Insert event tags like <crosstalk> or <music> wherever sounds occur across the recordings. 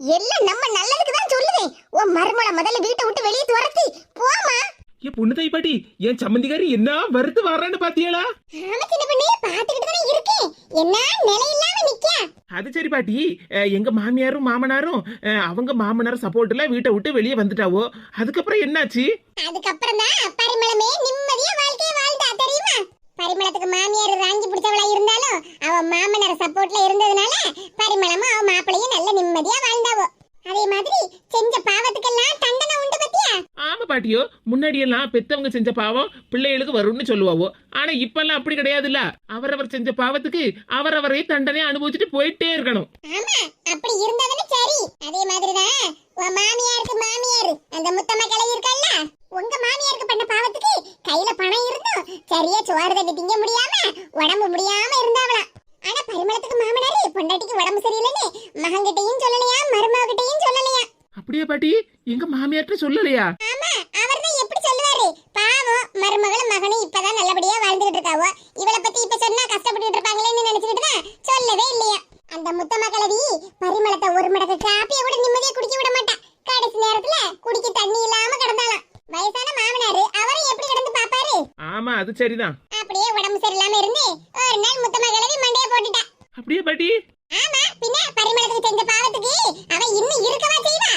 எல்லாம் நம்ம நல்லதுக்கு தான் சொல்லுவேன் உன் மருமகளை முதல்ல வீட்டை விட்டு வெளியே துரத்து போமா ஏன் பொண்ணு தாய் பாட்டி என் சம்மந்திக்காரி என்ன வருத்து வர்றான்னு பாத்தியாளா? ஆமா சின்ன பண்ணி பாத்துக்கிட்டு தானே இருக்கேன் என்ன நிலை இல்லாம நிக்க அது சரி பாட்டி அஹ், எங்க மாமியாரும் மாமனாரும் அஹ், அவங்க மாமனார் சப்போர்ட்ல வீட்டை விட்டு வெளியே வந்துட்டாவோ? அதுக்கப்புறம் என்னாச்சு? அதுக்கப்புறம் தான் பரிமளமே நிம்மதியா வாழ்க்கைய வாழ்ந்தா தெரியுமா? பரிமளத்துக்கு மாமியார் ராங்கி பிடிச்சவளா இருந்தாலும் அவ மாமனார் சப்போர்ட்ல இருந்ததுனால பரிமளமும் அவ மாப்பிளையும் நல்ல நிம்மதியா வாழ்ந்தாவோ. அதே மாதிரி செஞ்ச பாவத்துக்கெல்லாம் தண்டனை உண்டு பத்தியா? ஆமா பாட்டியோ முன்னாடி எல்லாம் பெத்தவங்க செஞ்ச பாவம் பிள்ளைகளுக்கு வரும்னு சொல்லுவாவோ. ஆனா இப்பெல்லாம் அப்படி கிடையாதுல்ல. அவரவர் செஞ்ச பாவத்துக்கு அவரவரே தண்டனை அனுபவிச்சுட்டு போயிட்டே இருக்கணும். ஆமா அப்படி இருந்ததுன்னு சரி. அதே மாதிரிதான் உன் மாமியாருக்கு மாமியார் அந்த முத்தம்மா கிளவி இருக்கல்ல உங்க மாமியாருக்கு பண்ண பாவத்துக்கு கையில பணம் இருந்தும் சரியா சோறு தண்ணி திங்க முடியாம உடம்பு முடியாம இருந்தாவலாம் ஆனா பரிமளத்துக்கு மாமனாரு பொண்டாட்டிக்கு உடம்பு சரியில்லைன்னு மகன்கிட்டயும் சொல்லலையா மருமகிட்டையும் சொல்லலையா? அப்படியே பாட்டி? எங்க மாமியார்ட்ட சொல்லலையா? ஆமா அவர்தான் எப்படி சொல்லுவாரு பாவம் மருமகளும் மகனும் இப்பதான் நல்லபடியா வாழ்ந்துகிட்டு இருக்காவோ இவளை பத்தி இப்ப சொன்னா கஷ்டப்பட்டுட்டு இருப்பாங்களேன்னு நினைச்சுக்கிட்டு தான் சொல்லவே இல்லையா அந்த முத்தம்மா கிழவி பரிமளத்தை ஒரு மடக்கு காப்பியை கூட நிம்மதியா குடிக்க விட மாட்டா கடைசி நேரத்துல குடிக்க தண்ணி இல்லாம கிடந்தாளாம் வயசான மாமனாரு அவரும் எப்படி கிடந்து பாப்பாரு ஆமா அது சரிதான். அப்படியே உடம்பு சரியில்லாம இருந்து ஒரு நாள் முத்தம்மா கிழவி மண்டைய போட்டுட்டா. அப்படியே பாட்டி. ஆமா பின்ன பரிமளத்துக்கு செஞ்ச பாவத்துக்கு அவ இன்னும் இருக்கவா செய்வா?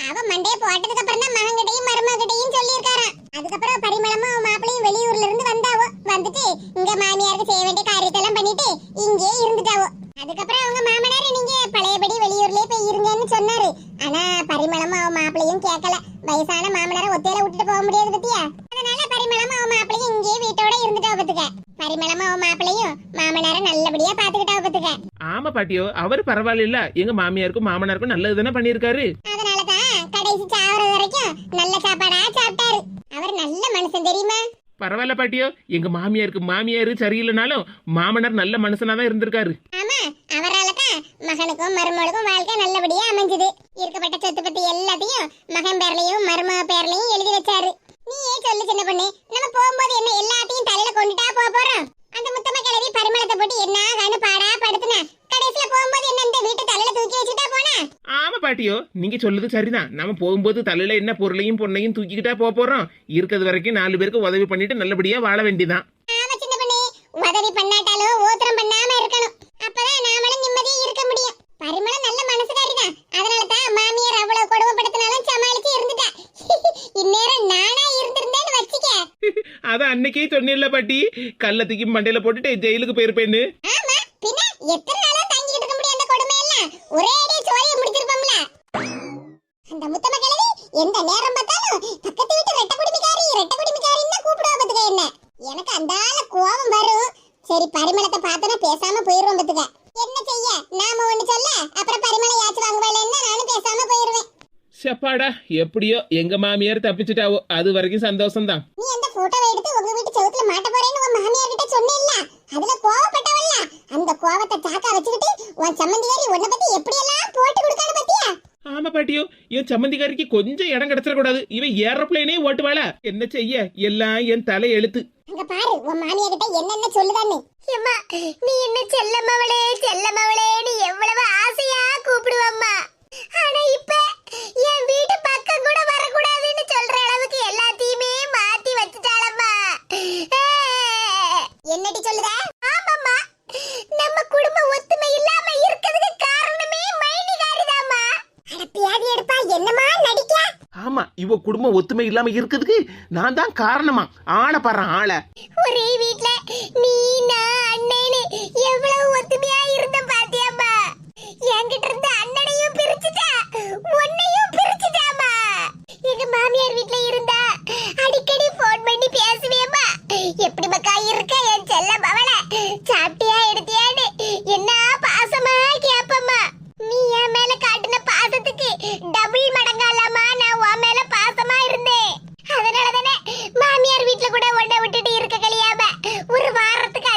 அவ மண்டைய போட்டதுக்கு அப்புறம் தான் மகன்கிட்டயும் மருமகிட்டையும் சொல்லியிருக்காராம் அதுக்கப்புறம் பரிமளமும் மாப்பிளையும் வெளியூர்ல இருந்து வந்தாவோ? வந்துட்டு இங்க மாமியாருக்கு செய்ய வேண்டிய காரியத்தெல்லாம் பண்ணிட்டு இங்கே இருந்துட்டாவோ? அதுக்கப்புறம் அவங்க மாமனார் நீங்க பழையபடி வெளியூர்லயே போய் இருங்கன்னு சொன்னாரு ஆனா பரிமளமும் அவன் மாப்பிளையும் கேட்கல வயசான மாமனாரை ஒத்தையில விட்டுட்டு போக முடியாது பத்தியா அதனால பரிமளமும் அவன் மாப்பிளையும் இங்கே வீட்டோட இருந்துட்டா பத்துக்க பரிமளமும் அவன் மாப்பிளையும் மாமனாரை நல்லபடியா பாத்துக்கிட்டா பத்துக்க பாட்டியோ அவர் பரவாயில்ல. எங்க மாமியாருக்கும் மாமனாருக்கும் நல்லது தானே பண்ணியிருக்காரு? அதனாலதான் கடைசி சாவர வரைக்கும் நல்ல சாப்பாடா சாப்பிட்டாரு. அவர் நல்ல மனுஷன் தெரியுமா? பரவாயில்ல பாட்டியோ எங்க மாமியாருக்கு மாமியாரு சரியில்லைனாலும் மாமனார் நல்ல மனுஷனா தான் இருந்திருக்காரு. ஆமா அவரால தான் மகனுக்கும் மருமகளுக்கும் வாழ்க்கை நல்லபடியா அமைஞ்சது. இருக்கப்பட்ட சொத்து பத்தி எல்லாத்தையும் மகன் பேர்லயும் மருமக பேர்லயும் எழுதி வச்சாரு. நீயே சொல்லு சின்ன பொண்ணு நம்ம போகும்போது என்ன எல்லாத்தையும் தலையில கொண்டுட்டா போக போறோம்? அந்த முத்தம கிழவி பரிமளத்தை போட்டு என்ன கண்ணு பாடா படுத்துன? கடைசியில போகும்போது என்ன இந்த வீட்டு தலையில தூக்கி வச்சுட்டா போனா? ஆமா பாட்டியோ நீங்க சொல்லுது சரிதான். நம்ம போகும்போது தலையில என்ன பொருளையும் பொண்ணையும் தூக்கிக்கிட்டா போக போறோம். இருக்கிறது வரைக்கும் நாலு பேருக்கு உதவி பண்ணிட்டு நல்லபடியா வாழ வேண்டியதான் ஆமா சின்ன பொண்ணு உதவி பண்ணாட்டாலும் ஓத்திரம் பண்ணாம இருக்கணும். அப்பதான் நாமளும் நிம்மதியா இருக்க முடியும். பரிமளம் நல்ல மனசுக்காரி தான் அதனால தான் மாமியார் அவ்வளவு கொடுமைப்படுத்தினாலும் சமாளிச்சு இருந்துட்டா. <laughs> இந்நேரம் நானா இருந்திருந்தேன்னு வச்சுக்க. அதான் அன்னைக்கே சொன்னேன்ல பாட்டி. கல்ல தூக்கி மண்டையில போட்டுட்டு ஜெயிலுக்கு போயிருப்பேன்னு. ஆமா பின்ன எத்தனை நாளா தாங்கிட்டு இருக்க முடியும் அந்த கொடுமை எல்லாம் ஒரே அடியே சோழியை முடிச்சிருப்போம்ல. அந்த முத்தம கிழவி எந்த நேரம் பார்த்தாலும் பக்கத்து வீட்டு ரெட்ட குடுமிக்காரி ரெட்ட குடுமிக்காரின்னு தான் கூப்பிடுவா பாத்துக்க என்ன. எனக்கு அந்தால கோபம் வரும். சரி பரிமளத்தை பார்த்தனா பேசாம போயிருவோம் பாத்துக்க என்ன செய்ய? நாம ஒண்ணு சொல்ல? அப்புறம் பரிமளம் யாச்சு வாங்குவாளேன்னு நானும் பேசாம போயிருவேன். செப்பாடா எப்படியோ எங்க மாமியார் தப்பிச்சிட்டாவோ. அது வரைக்கும் சந்தோஷம்தான். நீ அந்த போட்டோவை எடுத்து உங்க வீட்டு செவுத்துல மாட்ட போறேன்னு உன் மாமியார் கிட்ட சொன்னேல்ல. அதுல கோவப்பட்டவல்ல அந்த கோவத்தை சாக்கா வச்சுக்கிட்டு உன் சம்மந்தியாரி உன்னை பத்தி எப்படியெல்லாம் போட்டு கொடுக்கான்னு பத்தியா? ஆமா பாட்டியோ என் சம்மந்திக்காரிக்கு கொஞ்சம் இடம் கிடைச்சிடக்கூடாது. இவன் ஏரோப்ளைனே ஓட்டுவாள? என்ன செய்ய? எல்லாம் என் தலை எழுத்து. அங்க பாரு உன் மாமியார் கிட்ட என்னென்ன சொல்லுதான்னு. அம்மா நீ என்ன செல்லமவளே செல்லமவளே நீ எவ்வளவு ஆசையா கூப்பிடுவம்மா. ஆனா இப்ப என் வீட்டு பக்கம் கூட வரக்கூடாதுன்னு சொல்ற அளவுக்கு எல்லாத்தையுமே மாத்தி வச்சுட்டாளம்மா. என்னடி சொல்லுத ஆமாம்மா நம்ம குடும்ப ஒத்துமை இல்லாம இருக்கிறதுக்கு காரணமே மைனிகாரிதாம்மா அட பியாதி எடுப்பா என்னமா நடிக்க ஆமா இவ குடும்பம் ஒத்துமை இல்லாம இருக்கிறதுக்கு நான் தான் காரணமா? ஆளை பாரு ஆளை. ஒரே வீட்ல நீ நான் அண்ணேன்னு எவ்வளவு ஒத்துமையா இருந்த பாத்தியாம்மா. என்கிட்ட இருந்த அண்ணனையும் பிரிச்சுட்டா உன்னையும் பிரிச்சுட்டாமா எங்க மாமியார் வீட்ல இருந்தா அடிக்கடி போன் பண்ணி பேசுவேம்மா. எப்படி மக்கா இருக்க என் செல்ல பவள சாப்பிட்டு எடுத்தியான்னு என்ன பாசமா கேப்பம்மா நீ என் மேல காட்டின பாசத்துக்கு டபுள் மடங்காலாமா நான் உன் மேல பாசமா இருந்தேன் அதனால தானே மாமியார் வீட்ல கூட உன்னை விட்டுட்டு இருக்க கழியாம ஒரு வாரத்துக்கு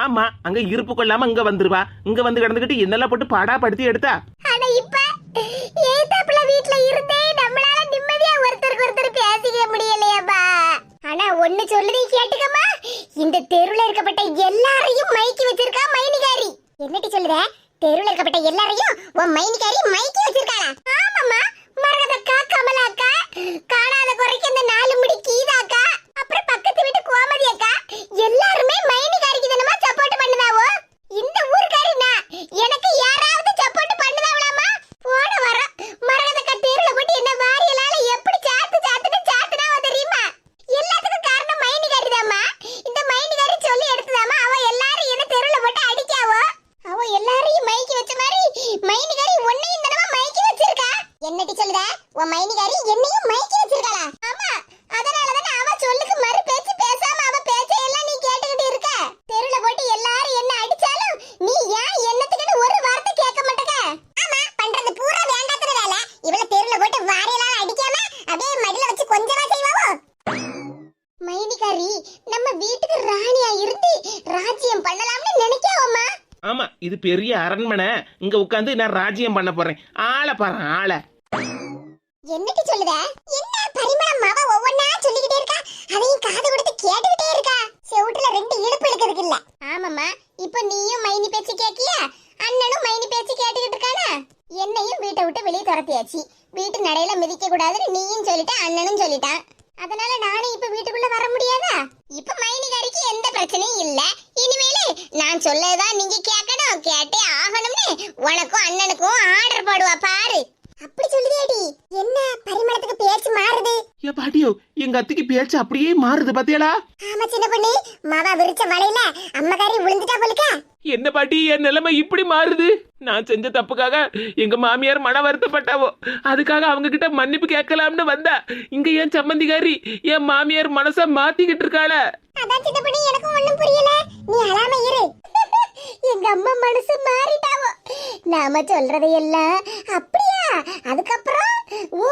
ஆமா அங்க இருப்பு கொள்ளாம இங்க வந்துருவா. இங்க வந்து கிடந்துகிட்டு என்னெல்லாம் போட்டு பாடா படுத்தி எடுத்தா? ஆனா இப்ப ஏத்தாப்புல வீட்ல இருந்தே நம்மளால நிம்மதியா ஒருத்தருக்கு ஒருத்தர் பேசிக்க முடியலையாப்பா. ஆனா ஒண்ணு சொல்லுதே கேட்டுக்கமா இந்த தெருவுல இருக்கப்பட்ட எல்லாரையும் மைக்கி வச்சிருக்கா மைனிகாரி. என்னடி சொல்லுத தெருவுல இருக்கப்பட்ட எல்லாரையும் உன் மைனிகாரி மைக்கி வச்சிருக்காளா? ஆமாம்மா. மரகதக்கா கமலாக்கா காணாத குறைக்கு இந்த நாலு முடி கீதாக்கா அப்புறம் பக்கத்து வீட்டு கோமதி அக்கா எல்லாருமே மைனிகாரிக்கு தானமா சப்போர்ட் பண்ணுதாவோ இந்த ஊர்க்காரி நான் எனக்கு யாராவது சப்போர்ட் பண்ணுதாவலாமா போன வர மரகத கட்டீர்ல போட்டு என்ன வாரியலால எப்படி சாத்து சாத்துன்னு சாத்துனாவோ தெரியுமா எல்லாத்துக்கும் காரணம் மைனிகாரி தாம்மா இந்த மைனிகாரி சொல்லி எடுத்துதாம்மா அவ எல்லாரும் என்ன தெருவுல போட்டு அடிக்காவோ அவ எல்லாரையும் மைக்கி வச்ச மாதிரி மைனிகாரி உன்னையும் தானமா மைக்கி வச்சிருக்கா என்னடி சொல்லுத? உன் மைனிகாரி என்னையும் மைக்கி வச்சிருக்காளா? ஆமா அதனால தானே அவ சொல்லுக்கு மறு பேச்சு பேசாம அவ பேச்ச எல்லாம் நீ கேட்டுக்கிட்டு இருக்க. தெருல போட்டு எல்லாரும் என்ன அடிச்சாலும் நீ ஏன் என்னத்துக்குன்னு ஒரு வார்த்தை கேட்க மாட்டேங்க ஆமா பண்றது பூரா வேண்டாத்துற வேலை. இவள தெருல போட்டு வாரியெல்லாம் அடிக்காம அப்படியே மடியில வச்சு கொஞ்சமா செய்வாவோ? மைனிகாரி நம்ம வீட்டுக்கு ராணியா இருந்து ராஜ்யம் பண்ணலாம்னு நினைக்காவம்மா. ஆமா இது பெரிய அரண்மனை. இங்க உட்காந்து நான் ராஜ்யம் பண்ண போறேன். ஆளை பாரு ஆளை. என்னடி சொல்லுத? என்ன பரிமளம் மாவ ஒவ்வொன்னா சொல்லிக்கிட்டே இருக்கா? அதையும் காது கொடுத்து கேட்டுக்கிட்டே இருக்கா? செவுட்டுல ரெண்டு இடுப்பு இழுக்கிறதுக்கு இல்ல. ஆமாம்மா இப்போ நீயும் மைனி பேச்சு கேட்கியா? அண்ணனும் மைனி பேச்சு கேட்டுக்கிட்டு இருக்கானா? என்னையும் வீட்டை விட்டு வெளியே துரத்தியாச்சு. வீட்டு நடையில மிதிக்க கூடாதுன்னு நீயும் சொல்லிட்ட அண்ணனும் சொல்லிட்டான். அதனால நானும் இப்ப வீட்டுக்குள்ள வர முடியாதா? இப்ப மைனிகாரிக்கு எந்த பிரச்சனையும் இல்ல. இனிமேலே நான் சொல்லதான் நீங்க கேட்கணும். கேட்டே ஆகணும்னு உனக்கும் அண்ணனுக்கும் ஆர்டர் போடுவா பாரு. அப்படி சொல்லுதேடி. என்ன பரிமளத்துக்கு பேச்சு மாறுது? ஏ பாட்டியோ எங்க அத்திக்கு பேச்சு அப்படியே மாறுது பாத்தியாடா? ஆமா சின்ன பொண்ணு. மாவா விரிச்ச வலையில அம்மகாரி விழுந்துட்டா போலுக்க? என்ன பாட்டி என் நிலைமை இப்படி மாறுது? நான் செஞ்ச தப்புக்காக எங்க மாமியார் மன வருத்தப்பட்டாவோ? அதுக்காக அவங்க கிட்ட மன்னிப்பு கேட்கலாம்னு வந்தா இங்க என் சம்மந்திகாரி என் மாமியார் மனச மாத்திக்கிட்டு இருக்காள. அதான் சின்ன பொண்ணு எனக்கும் ஒண்ணும் புரியல. நீ அழாம இரு. <laughs> எங்க அம்மா மனசு மாறிட்டாவோ. நாம சொல்றதையெல்லாம் அப்படியா? அதுக்கப்புறம் ஓ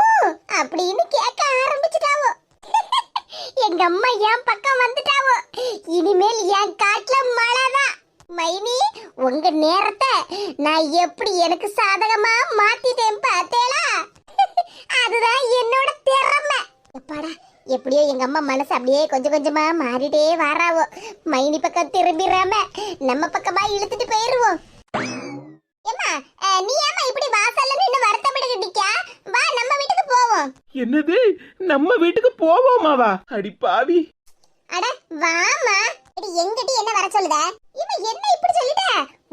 அப்படின்னு கேட்க ஆரம்பிச்சுட்டாவோ. <laughs> எங்க அம்மா என் பக்கம் வந்துட்டாவோ. இனிமேல் என் காட்டுல மழைதான் மைனி உங்க நேரத்தை நான் எப்படி எனக்கு சாதகமா மாத்திட்டேன் பார்த்தேளா அதுதான் என்னோட திறமை எப்பாடா எப்படியோ எங்க அம்மா மனசு அப்படியே கொஞ்சம் கொஞ்சமா மாறிட்டே வராவோ. மைனி பக்கம் திரும்பிடாம நம்ம பக்கமா இழுத்துட்டு போயிருவோம். ஏம்மா அஹ், நீ ஏம்மா இப்படி வாசல்ல நின்னு வருத்தப்பட்டுக்கிட்டு நிக்கா வா நம்ம வீட்டுக்கு போவோம். என்னது? நம்ம வீட்டுக்கு போவோமாவா அடி பாவி. அட வாமா இது எங்கிட்ட என்ன வர சொல்லுத? இவன் என்ன இப்படி சொல்லிட்ட?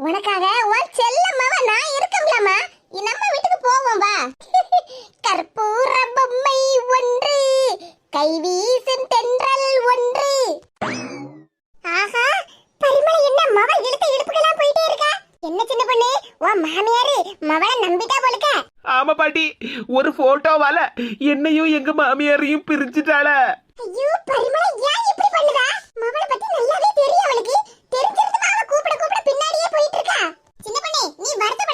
உனக்காக உன் செல்லம்மாவ நான் இருக்கம்லம்மா நம்ம வீட்டுக்கு போவோம் வா. <laughs> கற்பூர பொம்மை ஒன்று கைவீசும் இழுத்த இடுப்புக்கெல்லாம் போயிட்டே இருக்கா? என்ன சின்ன பொண்ணு? உன் மாமியாரு மவள நம்பிட்டா போலுக்க? ஆமா பாட்டி ஒரு போட்டோவால என்னையும் எங்க மாமியாரையும் பிரிச்சுட்டாள ஐயோ பரிமள ஏன் இப்படி பண்ணுதா? மவள பத்தி நல்லாவே தெரியும் அவளுக்கு. தெரிஞ்சிருந்தா அவ கூப்பிட கூப்பிட பின்னாடியே போயிட்டு இருக்கா. சின்ன பண்ணே நீ வருத்தப்படாத.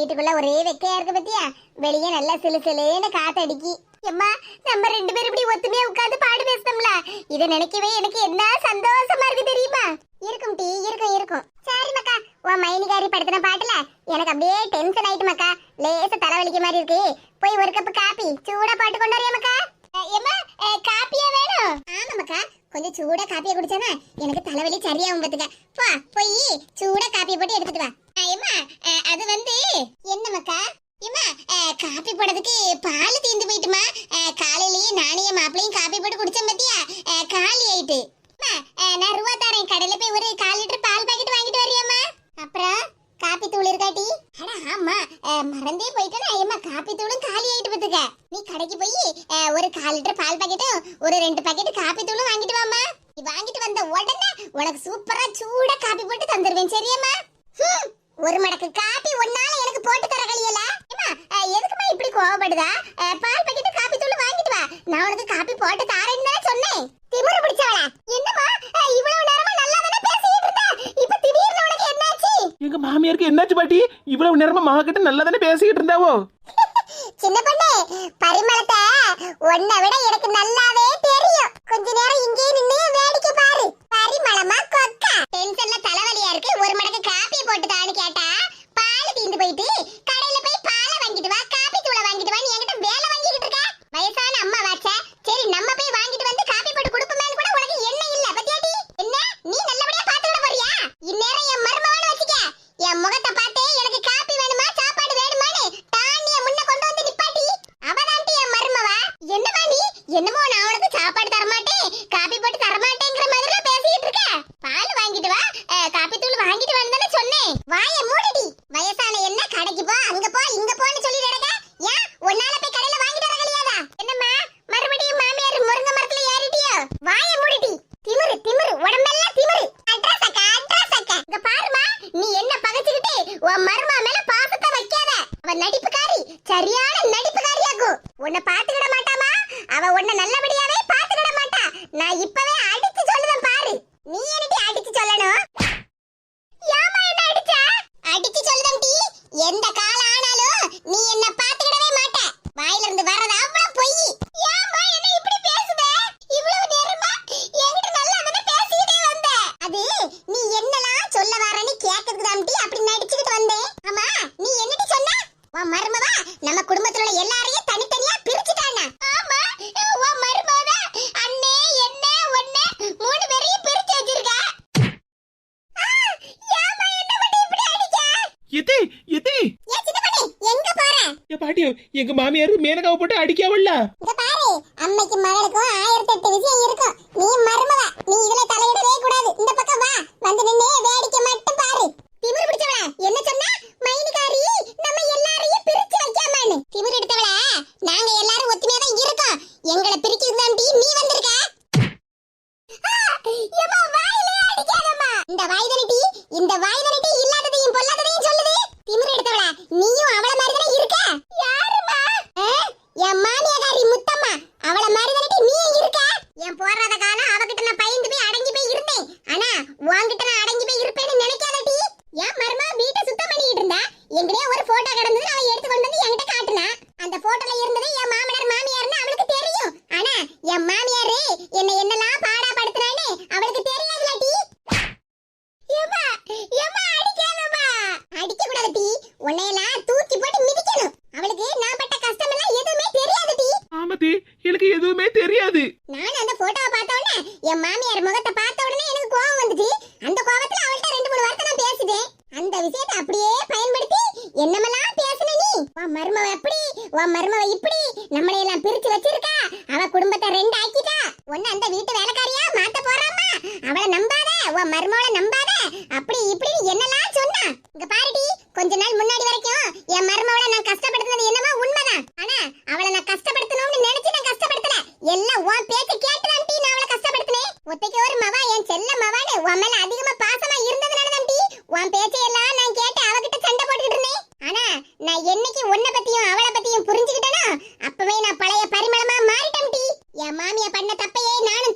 வீட்டுக்குள்ள ஒரே வெக்கையா இருக்கு பத்தியா? வெளியே நல்லா சிலு சிலுன்னு காத்தடிக்கி. எம்மா நம்ம ரெண்டு பேரும் இப்படி ஒத்துமையா உட்காந்து பாடு பேசணும்ல? இதை நினைக்கவே எனக்கு என்ன சந்தோஷம் கோவப்படுதா? பால் பாக்கெட் காபி தூள் வாங்கிட்டு வா. நான் உனக்கு காப்பி போட்டு தாரேன்னு தானே சொன்னேன். திமிரு பிடிச்சவளா? இவ்வளவு நேரமா நல்லா தானே பேசிட்டு இருந்தா? இப்ப திடீர்னு உனக்கு என்னாச்சு? எங்க மாமியாருக்கு என்னாச்சு பாட்டி? இவ்வளவு நேரமா மகா பேசிக்கிட்டு இருந்தாவோ? <laughs> சின்ன பொண்ணு பரிமளத்தை எனக்கு நல்லா இருக்குதாம்டி அப்படி நடிச்சுக்கிட்டு வந்தேன். ஆமா நீ என்னடி சொன்ன? உன் மருமவா நம்ம குடும்பத்துல உள்ள எல்லாரையும் தனித்தனியா பிரிச்சுட்டானா? ஆமா உன் மருமவா அண்ணே என்ன ஒண்ணே மூணு பேரையும் பிரிச்சு வச்சிருக்கா. ஏமா என்ன பண்ணி இப்படி அடிச்ச? எதி எதி. ஏ சின்ன எங்க போற? ஏ மேனகாவை போட்டு அடிக்காவல்ல? இங்க பாரு அம்மைக்கு மகளுக்கும் ஆயிரம் போட்டோ கிடந்தது நான் எடுத்து கொண்டு வந்து எப்படி? நம்மளை எல்லாம் பிரிச்சு வச்சிருக்கா? அவ குடும்பத்தை ரெண்டு ஆக்கிட்டா ஒன்னு அந்த வீட்டு வேலைக்காரியா? மாத்த போறாமா? அவளை நம்பாத? உன் மருமகளை நம்பாத? நீ பண்ண தப்பையே நானும்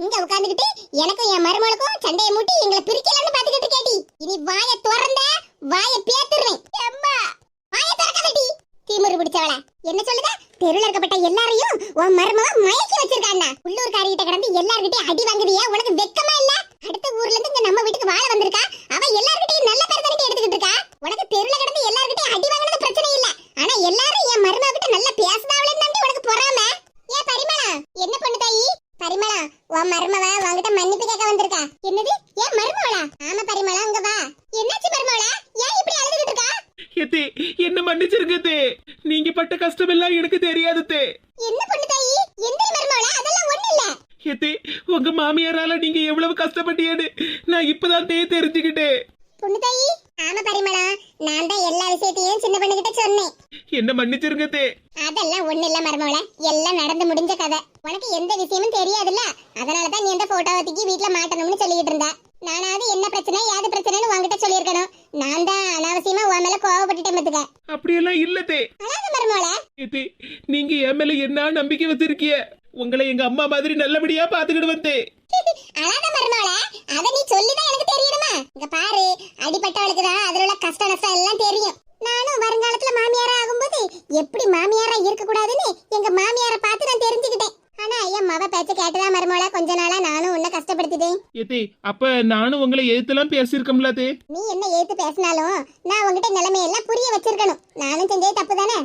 இங்க உட்கார்ந்துகிட்டு எனக்கும் என் மருமகளுக்கும் சண்டையை மூட்டி எங்களை பிரிக்க பாத்துக்கிட்டு கேட்டி இனி வாயை திறந்த வாயை பேத்துருவேன் அம்மா வாயை திறக்காதடி தீமுரு பிடிச்சவள என்ன சொல்லுத தெருல இருக்கப்பட்ட எல்லாரையும் உன் மருமக மயக்கி வச்சிருக்காண்ணா உள்ளூர்காரிகிட்ட கிடந்து எல்லார்கிட்டயும் அடி வாங்குறியா உனக்கு வெக்கமா இல்ல அடுத்த ஊர்ல இருந்து இங்க நம்ம வீட்டுக்கு வாழ வந்திருக்கா அவ எல்லார்கிட்டயும் நல்ல பேர் தானே எடுத்துக்கிட்டு இருக்கா உனக்கு தெருல கிடந்து எல்லார்கிட்டயும் அடி வாங்குனது பிரச்சனை இல்ல ஆனா எல்லாரும் என் மருமக கிட்ட நல்லா பேசுதாவளேன்னு தாண்டி உனக்கு பொறாம ஏ பரிமளா என்ன பண்ணு தாயி பரிமளா உன் மருமவ உன்கிட்ட மன்னிப்பு கேட்க வந்திருக்கா? என்னது? ஏன் மருமவளா ஆமா பரிமளா அங்க வா. என்னாச்சு மருமவளா ஏன் இப்படி அழுதுகிட்டு இருக்கா? எத்தே என்ன மன்னிச்சிருங்க தே. நீங்க பட்ட கஷ்டம் எல்லாம் எனக்கு தெரியாது தே. என்ன பண்ணு தாயி? எந்த மருமவளா அதெல்லாம் ஒண்ணு இல்ல. எத்தே உங்க மாமியாரால நீங்க எவ்வளவு கஷ்டப்பட்டீங்கன்னு நான் இப்பதான் தே தெரிஞ்சுக்கிட்டேன். பொண்ணு தாயி? ஆமா பரிமளா நான் தான் எல்லா விஷயத்தையும் சின்ன பொண்ணுகிட்ட சொன்னேன். என்ன மன்னிச்சிருங்க தே. அதெல்லாம் ஒண்ணு இல்ல மருமவள எல்லாம் நடந்து முடிஞ்ச கதை. உனக்கு எந்த விஷயமும் தெரியாதுல்ல அதனால தான் நீ அந்த போட்டோவை தூக்கி வீட்ல மாட்டணும்னு சொல்லிட்டு இருந்த நானாவது என்ன பிரச்சனை ஏது பிரச்சனைன்னு உன்கிட்ட சொல்லியிருக்கணும். நான் தான் அனாவசியமா உன் மேல கோவப்பட்டுட்டேன் பத்துக்க அப்படியெல்லாம் இல்ல தே. அழாத மருமவள எத்தே நீங்க என் மேல என்ன நம்பிக்கை வச்சிருக்கிய? உங்களை எங்க அம்மா மாதிரி நல்லபடியா பாத்துக்கிட்டு வந்தேன் அழாத மருமவள அத நீ சொல்லிதான் எனக்கு தெரியணுமா இங்க பாரு அடிபட்டவளுக்கு தான் அதுல உள்ள கஷ்ட நஷ்டம் எல்லாம் தெரியும். நானும் வருங்காலத்துல மாமியாரா ஆகும்போது எப்படி மாமியாரா இருக்க கூடாதுன்னு எங்க மாமியாரை பார்த்து நான் தெரிஞ்சுக்கிட்டேன். ஆனா என் மவ பேச்ச கேட்டுதான் மருமவள கொஞ்ச நாளா நானும் உன்னை கஷ்டப்படுத்திட்டேன். எத்தே அப்ப நானும் உங்களை எதிர்த்தெல்லாம் பேசியிருக்கோம்ல தே. நீ என்ன ஏத்து பேசினாலும் நான் உங்ககிட்ட நிலைமையெல்லாம் புரிய வச்சிருக்கணும். நானும் செஞ்சது தப்பு தானே